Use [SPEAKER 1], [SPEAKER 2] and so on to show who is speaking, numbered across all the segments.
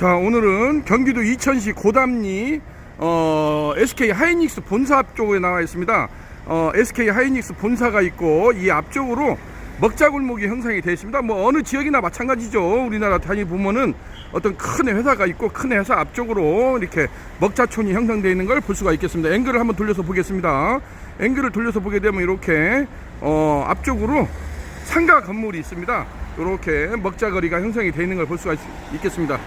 [SPEAKER 1] 자 오늘은 경기도 이천시 고담리 어, SK 하이닉스 본사 앞쪽에 나와 있습니다. 어, SK 하이닉스 본사가 있고 이 앞쪽으로 먹자골목이 형성이 되어 있습니다. 뭐 어느 지역이나 마찬가지죠. 우리나라 단위 보면은 어떤 큰 회사가 있고 큰 회사 앞쪽으로 이렇게 먹자촌이 형성되어 있는 걸 볼 수가 있겠습니다. 앵글을 한번 돌려서 보겠습니다. 앵글을 돌려서 보게 되면 이렇게 어, 앞쪽으로 상가 건물이 있습니다. 이렇게 먹자거리가 형성이 되어 있는 걸 볼 수가 있, 있겠습니다.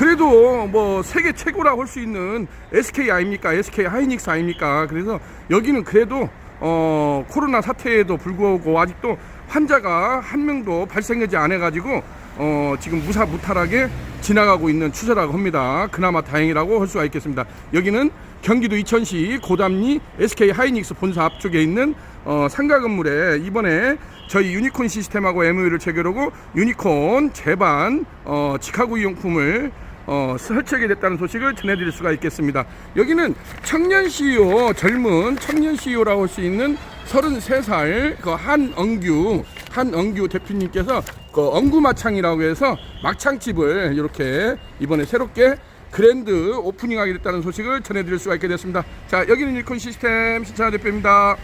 [SPEAKER 1] 그래도 뭐 세계 최고라고 할 수 있는 SK 아닙니까? SK 하이닉스 아닙니까? 그래서 여기는 그래도 어, 코로나 사태에도 불구하고 아직도 환자가 한 명도 발생하지 않아 가지고 어, 지금 무사무탈하게 지나가고 있는 추세라고 합니다. 그나마 다행이라고 할 수가 있겠습니다. 여기는 경기도 이천시 고담리 SK 하이닉스 본사 앞쪽에 있는 어, 상가 건물에 이번에 저희 유니콘 시스템하고 MOU를 체결하고 유니콘 제반 어, 직화구 이용품을 어, 설치하게 됐다는 소식을 전해드릴 수가 있겠습니다. 여기는 청년 CEO, 젊은 청년 CEO라고 할 수 있는 33살 그 한엉규, 한엉규 대표님께서 그 엉구마창이라고 해서 막창집을 이렇게 이번에 새롭게 그랜드 오프닝하게 됐다는 소식을 전해드릴 수가 있게 됐습니다. 자, 여기는 유니콘 시스템 신찬 대표입니다.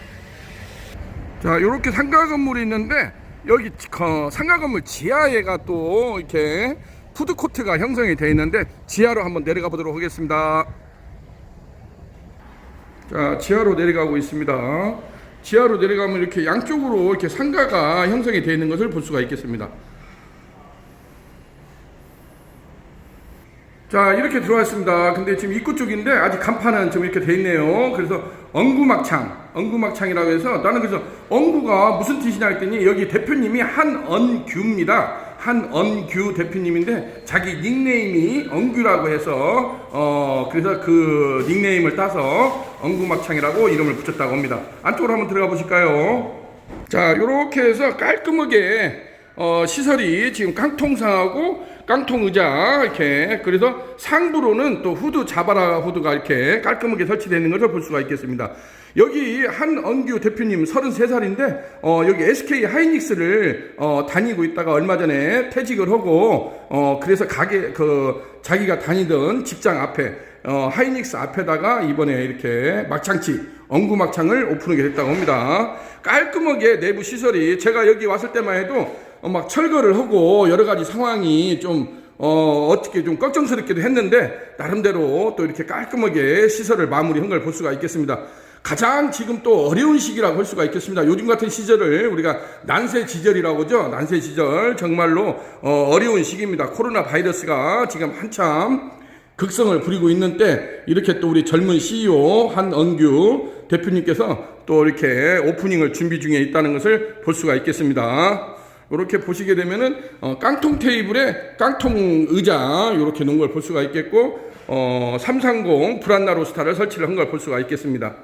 [SPEAKER 1] 자, 요렇게 상가 건물이 있는데 여기 어, 상가 건물 지하에가 또 이렇게 푸드 코트가 형성이 되어 있는데 지하로 한번 내려가 보도록 하겠습니다. 자, 지하로 내려가고 있습니다. 지하로 내려가면 이렇게 양쪽으로 이렇게 상가가 형성이 되어 있는 것을 볼 수가 있겠습니다. 자 이렇게 들어왔습니다. 근데 지금 입구 쪽인데 아직 간판은 좀 이렇게 돼 있네요. 그래서 엉구막창, 엉구막창이라고 해서 나는 그래서 엉구가 무슨 뜻이냐 했더니 여기 대표님이 한언규입니다. 한언규 대표님인데 자기 닉네임이 엉규라고 해서 어 그래서 그 닉네임을 따서 엉구막창이라고 이름을 붙였다고 합니다. 안쪽으로 한번 들어가 보실까요? 자 이렇게 해서 깔끔하게 어, 시설이 지금 깡통상하고 깡통 의자 이렇게 그래서 상부로는 또 후드 자바라 후드가 이렇게 깔끔하게 설치되어 있는 것을 볼 수가 있겠습니다. 여기 한언규 대표님 33살인데 어, 여기 SK 하이닉스를 어, 다니고 있다가 얼마 전에 퇴직을 하고 어, 그래서 가게 그 자기가 다니던 직장 앞에 어, 하이닉스 앞에다가 이번에 이렇게 막창집 엉구 막창을 오픈하게 됐다고 합니다. 깔끔하게 내부 시설이 제가 여기 왔을 때만 해도 어, 막 철거를 하고 여러 가지 상황이 좀 어, 어떻게 좀 걱정스럽기도 했는데 나름대로 또 이렇게 깔끔하게 시설을 마무리한 걸 볼 수가 있겠습니다. 가장 지금 또 어려운 시기라고 할 수가 있겠습니다. 요즘 같은 시절을 우리가 난세 지절이라고 하죠. 난세 지절 정말로 어, 어려운 시기입니다. 코로나 바이러스가 지금 한참 극성을 부리고 있는 때 이렇게 또 우리 젊은 CEO 한언규 대표님께서 또 이렇게 오프닝을 준비 중에 있다는 것을 볼 수가 있겠습니다. 이렇게 보시게 되면은 어, 깡통 테이블에 깡통 의자 이렇게 놓은 걸 볼 수가 있겠고 어, 330 브란나 로스타를 설치를 한 걸 볼 수가 있겠습니다.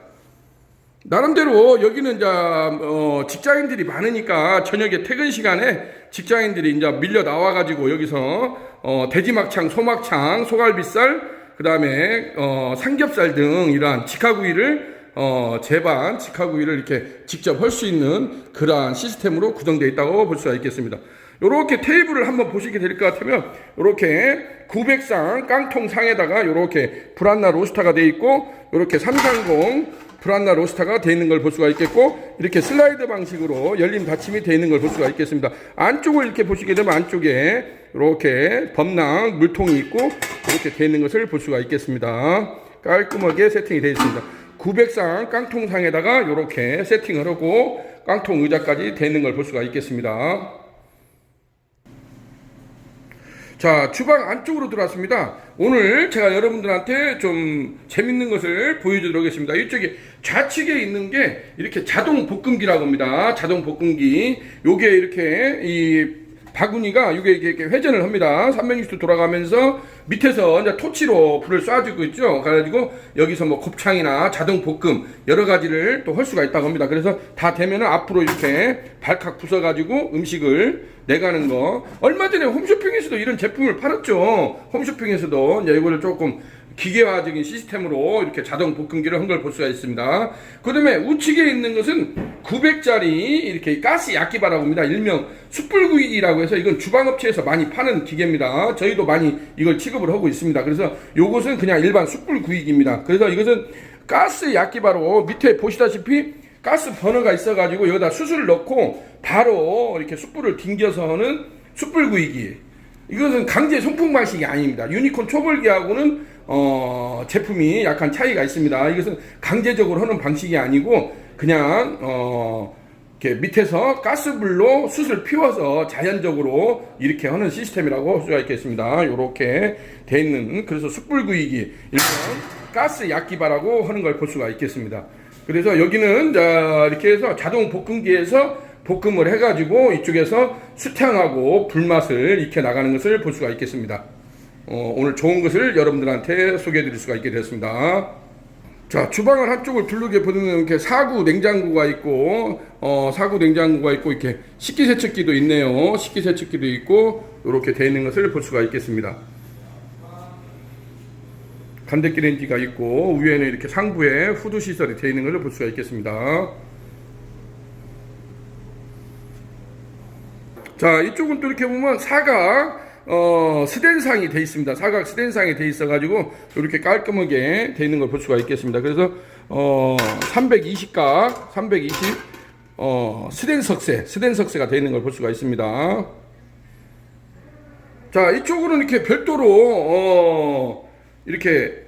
[SPEAKER 1] 나름대로 여기는 이제 어, 직장인들이 많으니까 저녁에 퇴근 시간에 직장인들이 이제 밀려 나와 가지고 여기서 어, 돼지막창, 소막창, 소갈비살, 그다음에 어, 삼겹살 등 이러한 직화구이를 어, 제반 직화구이를 이렇게 직접 할 수 있는 그러한 시스템으로 구성되어 있다고 볼 수가 있겠습니다. 요렇게 테이블을 한번 보시게 될 것 같으면 요렇게 900상 깡통 상에다가 요렇게 브란나 로스타가 되어 있고 요렇게 330 브란나 로스타가 되어 있는 걸 볼 수가 있겠고 이렇게 슬라이드 방식으로 열림 닫힘이 되어 있는 걸 볼 수가 있겠습니다. 안쪽을 이렇게 보시게 되면 안쪽에 이렇게 범랑 물통이 있고 이렇게 되어 있는 것을 볼 수가 있겠습니다. 깔끔하게 세팅이 되어 있습니다. 900상 깡통상에다가 이렇게 세팅을 하고 깡통 의자까지 되어 있는 걸 볼 수가 있겠습니다. 자, 주방 안쪽으로 들어왔습니다. 오늘 제가 여러분들한테 좀 재밌는 것을 보여드리도록 하겠습니다. 이쪽에 좌측에 있는 게 이렇게 자동 볶음기라고 합니다. 자동 볶음기. 요게 이렇게 이 바구니가 이게 이렇게 회전을 합니다. 360도 돌아가면서 밑에서 이제 토치로 불을 쏴주고 있죠. 그래가지고 여기서 뭐 곱창이나 자동 볶음 여러 가지를 또 할 수가 있다고 합니다. 그래서 다 되면은 앞으로 이렇게 발칵 부숴가지고 음식을 내가는 거. 얼마 전에 홈쇼핑에서도 이런 제품을 팔았죠. 홈쇼핑에서도 이제 이거를 조금 기계화적인 시스템으로 이렇게 자동 볶음기를 한 걸 볼 수가 있습니다. 그 다음에 우측에 있는 것은 900짜리 이렇게 가스 약기바라고 합니다. 일명 숯불구이라고 해서 이건 주방업체에서 많이 파는 기계입니다. 저희도 많이 이걸 취급을 하고 있습니다. 그래서 요것은 그냥 일반 숯불구이기입니다. 그래서 이것은 가스 약기바로 밑에 보시다시피 가스 버너가 있어가지고 여기다 숯을 넣고 바로 이렇게 숯불을 튕겨서 하는 숯불구이기. 이것은 강제 송풍 방식이 아닙니다. 유니콘 초벌기하고는 어, 제품이 약간 차이가 있습니다. 이것은 강제적으로 하는 방식이 아니고 그냥 어, 이렇게 밑에서 가스불로 숯을 피워서 자연적으로 이렇게 하는 시스템이라고 할 수가 있겠습니다. 이렇게 돼 있는 그래서 숯불구이기 일단 가스 약기바라고 하는 걸 볼 수가 있겠습니다. 그래서 여기는 자, 이렇게 해서 자동 볶음기에서 볶음을 해가지고 이쪽에서 수탕하고 불맛을 익혀 나가는 것을 볼 수가 있겠습니다. 어, 오늘 좋은 것을 여러분들한테 소개해 드릴 수가 있게 되었습니다. 자, 주방을 한쪽을 둘르게 보면 이렇게 사구 냉장고가 있고, 어, 사구 냉장고가 있고, 이렇게 식기세척기도 있네요. 식기세척기도 있고, 이렇게 되어 있는 것을 볼 수가 있겠습니다. 간대기렌지가 있고, 위에는 이렇게 상부에 후드 시설이 되어 있는 것을 볼 수가 있겠습니다. 자, 이쪽은 또 이렇게 보면 사각 어, 스댄상이 돼 있습니다. 사각 스댄상이 돼 있어 가지고 이렇게 깔끔하게 돼 있는 걸 볼 수가 있겠습니다. 그래서 어, 320각, 320 어, 스댄 석쇠, 스댄 석쇠가 돼 있는 걸 볼 수가 있습니다. 자, 이쪽으로는 이렇게 별도로 어, 이렇게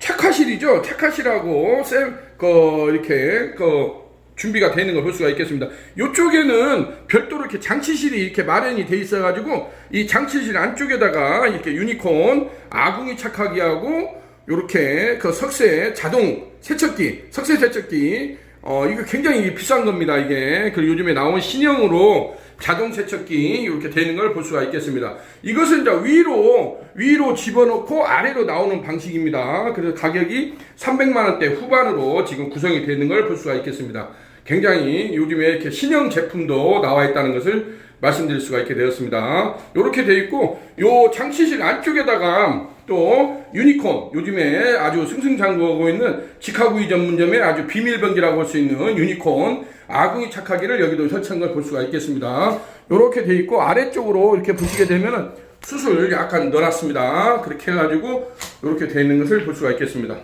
[SPEAKER 1] 착화실이죠. 착화실하고 쌤, 그 이렇게 그 준비가 되어 있는 걸 볼 수가 있겠습니다. 이쪽에는 별도로 이렇게 장치실이 이렇게 마련이 돼 있어가지고 이 장치실 안쪽에다가 이렇게 유니콘 아궁이 착하기 하고 이렇게 그 석쇠 자동 세척기, 석쇠 세척기 어 이거 굉장히 비싼 겁니다 이게 그리고 요즘에 나온 신형으로 자동 세척기 이렇게 되는 걸 볼 수가 있겠습니다. 이것은 이제 위로 위로 집어넣고 아래로 나오는 방식입니다. 그래서 가격이 300만 원대 후반으로 지금 구성이 되는 걸 볼 수가 있겠습니다. 굉장히 요즘에 이렇게 신형 제품도 나와 있다는 것을 말씀드릴 수가 있게 되었습니다. 이렇게 되어 있고 요 장치실 안쪽에다가 또 유니콘 요즘에 아주 승승장구하고 있는 직화구이 전문점의 아주 비밀병기라고 할 수 있는 유니콘 아궁이 착하기를 여기도 설치한 걸 볼 수가 있겠습니다. 이렇게 되어 있고 아래쪽으로 이렇게 보시게 되면은 수술 약간 넣어놨습니다. 그렇게 해가지고 이렇게 되어 있는 것을 볼 수가 있겠습니다.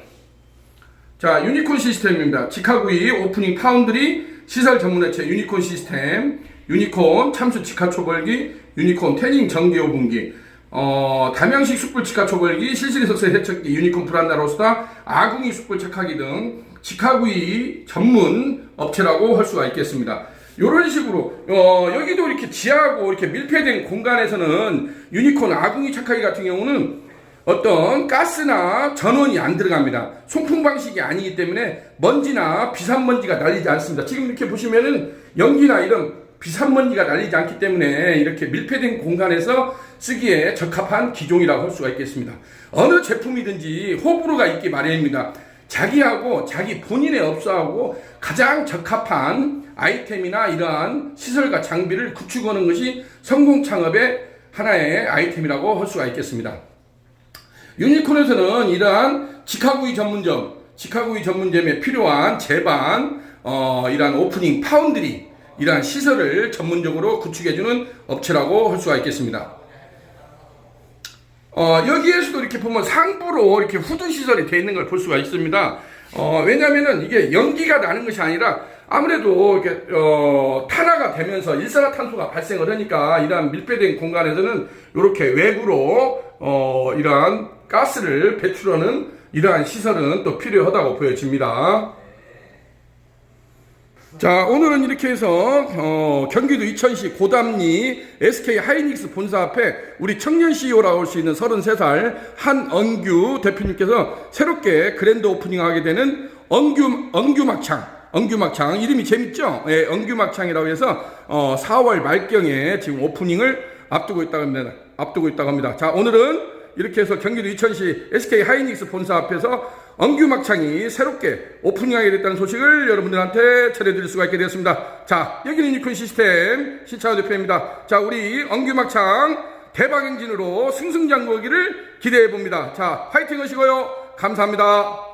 [SPEAKER 1] 자, 유니콘 시스템입니다. 직화구이 오프닝 파운드리 시설 전문회체 유니콘 시스템, 유니콘 참수 직화 초벌기, 유니콘 태닝 전기 오븐기, 어, 담양식 숯불 직화 초벌기, 실시리 석쇠 세척기, 유니콘 브란다 로스타, 아궁이 숯불 착하기 등 직화구이 전문 업체라고 할 수가 있겠습니다. 이런 식으로 어, 여기도 이렇게 지하고 이렇게 밀폐된 공간에서는 유니콘 아궁이 착하기 같은 경우는 어떤 가스나 전원이 안 들어갑니다. 송풍 방식이 아니기 때문에 먼지나 비산먼지가 날리지 않습니다. 지금 이렇게 보시면은 연기나 이런 비산먼지가 날리지 않기 때문에 이렇게 밀폐된 공간에서 쓰기에 적합한 기종이라고 할 수가 있겠습니다. 어느 제품이든지 호불호가 있기 마련입니다. 자기하고 자기 본인의 업소하고 가장 적합한 아이템이나 이러한 시설과 장비를 구축하는 것이 성공 창업의 하나의 아이템이라고 할 수가 있겠습니다. 유니콘에서는 이러한 직화구이 전문점, 직화구이 전문점에 필요한 제반, 어, 이러한 오프닝 파운드리, 이러한 시설을 전문적으로 구축해주는 업체라고 할 수가 있겠습니다. 어, 여기에서도 이렇게 보면 상부로 이렇게 후드 시설이 되어 있는 걸 볼 수가 있습니다. 어, 왜냐면은 이게 연기가 나는 것이 아니라 아무래도 이렇게, 어, 탄화가 되면서 일산화탄소가 발생을 하니까 이러한 밀폐된 공간에서는 이렇게 외부로, 어, 이러한 가스를 배출하는 이러한 시설은 또 필요하다고 보여집니다. 자, 오늘은 이렇게 해서 어, 경기도 이천시 고담리 SK 하이닉스 본사 앞에 우리 청년 CEO라고 할 수 있는 33살 한언규 대표님께서 새롭게 그랜드 오프닝하게 되는 엉규 엉규 막창 엉규 막창 이름이 재밌죠? 예, 엉규 막창이라고 해서 어, 4월 말경에 지금 오프닝을 앞두고 있다고 합니다. 앞두고 있다고 합니다. 자, 오늘은 이렇게 해서 경기도 이천시 SK 하이닉스 본사 앞에서 엉규 막창이 새롭게 오프닝하게 됐다는 소식을 여러분들한테 전해드릴 수가 있게 되었습니다. 자, 여기는 유콘 시스템 시차원 대표입니다. 자, 우리 엉규 막창 대박 행진으로 승승장구하기를 기대해 봅니다. 자, 파이팅 하시고요. 감사합니다.